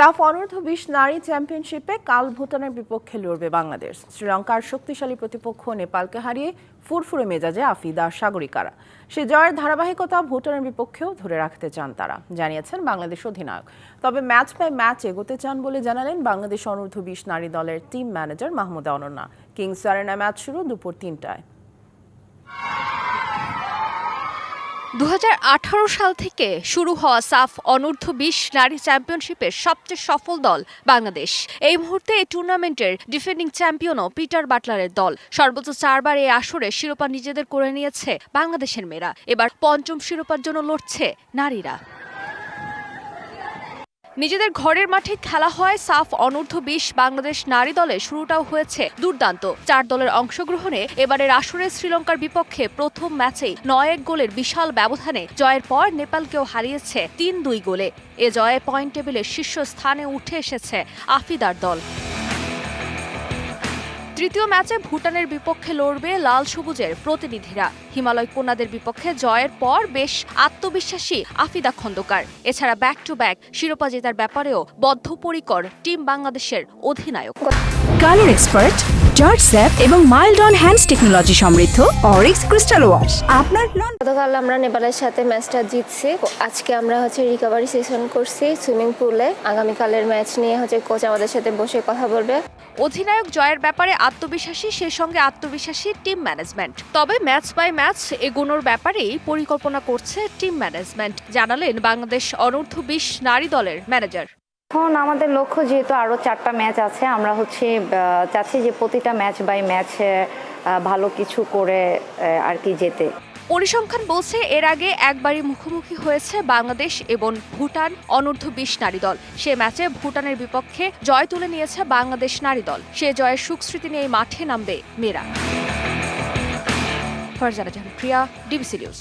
সাফ অনূর্ধ্ব বিশ নারী চ্যাম্পিয়নশিপে কাল ভুটানের বিপক্ষে লড়বে বাংলাদেশ। শ্রীলঙ্কার শক্তিশালী প্রতিপক্ষ নেপালকে হারিয়ে ফুরফুরে মেজাজে আফিদা সাগরিকারা। সে জয়ের ধারাবাহিকতা ভুটানের বিপক্ষেও ধরে রাখতে চান তারা, জানিয়েছেন বাংলাদেশ অধিনায়ক। তবে ম্যাচ বাই ম্যাচ এগোতে চান বলে জানালেন বাংলাদেশ অনূর্ধ্ব বিশ নারী দলের team manager Mahmuda Ananya. Kings Arena match শুরু দুপুর তিনটায়। দু হাজার আঠারো সাল থেকে শুরু হওয়া সাফ অনূর্ধ্ব বিশ নারী চ্যাম্পিয়নশিপের সবচেয়ে সফল দল বাংলাদেশ। এই মুহূর্তে এই টুর্নামেন্টের ডিফেন্ডিং চ্যাম্পিয়নও পিটার বাটলারের দল। সর্বোচ্চ চারবার এই আসরে শিরোপা নিজেদের করে নিয়েছে বাংলাদেশের মেয়েরা। এবার পঞ্চম শিরোপার জন্য লড়ছে নারীরা। নিজেদের ঘরের মাঠে খেলা হয়। সাফ, অনূর্ধ্ব বিশ বাংলাদেশ নারী দলে শুরুটাও হয়েছে দুর্দান্ত। চার দলের অংশগ্রহণে এবারের আসরে শ্রীলঙ্কার বিপক্ষে প্রথম ম্যাচেই নয় এক গোলের বিশাল ব্যবধানে জয়ের পর নেপালকেও হারিয়েছে তিন দুই গোলে। এ জয়ে পয়েন্ট টেবিলের শীর্ষস্থানে উঠে এসেছে আফিদার দল। তৃতীয় ম্যাচে ভুটানের বিপক্ষে লড়বে লাল সবুজের প্রতিনিধিরা। হিমালয় কন্যাদের বিপক্ষে জয়ের পর বেশ আত্মবিশ্বাসী আফিদা খন্দকার। এছাড়া ব্যাক টু ব্যাক শিরোপা জেতার ব্যাপারেও বদ্ধপরিকর টিম বাংলাদেশের অধিনায়ক। কালার এক্সপার্ট জর্জ স্যাপ এবং মাইল্ড অন হ্যান্ডস টেকনোলজি সমৃদ্ধ অরিক্স ক্রিস্টাল ওয়াশ। আপনার নন গতকাল আমরা নেপালের সাথে ম্যাচটা জিতছি। আজকে আমরা হচ্ছে রিকভারি সেশন করছি সুইমিং পুলে আগামীকালের ম্যাচ নিয়ে হচ্ছে কোচ আমাদের সাথে বসে কথা বলবে। অধিনায়ক জয়ের ব্যাপারে আত্মবিশ্বাসী সেই সঙ্গে আত্মবিশ্বাসী টিম ম্যানেজমেন্ট তবে ম্যাচ বাই ম্যাচ এগোনোর ব্যাপারেই পরিকল্পনা করছে টিম ম্যানেজমেন্ট জানালেন বাংলাদেশ অনূর্ধ্ব বিশ নারী দলের ম্যানেজার এখন আমাদের লক্ষ্য যেহেতু আরও চারটা ম্যাচ আছে, আমরা হচ্ছে চাচ্ছি যে প্রতিটা ম্যাচ বাই ম্যাচে ভালো কিছু করে আর কি যেতে। পরিসংখ্যান বলছে এর আগে একবারই মুখোমুখি হয়েছে বাংলাদেশ এবং ভুটান অনূর্ধ্ব বিশ নারী দল। সে ম্যাচে ভুটানের বিপক্ষে জয় তুলে নিয়েছে বাংলাদেশ নারী দল। সে জয়ের সুখস্মৃতি নিয়ে মাঠে নামবে মেয়েরা। Farzana Jahan Priya, DBC news.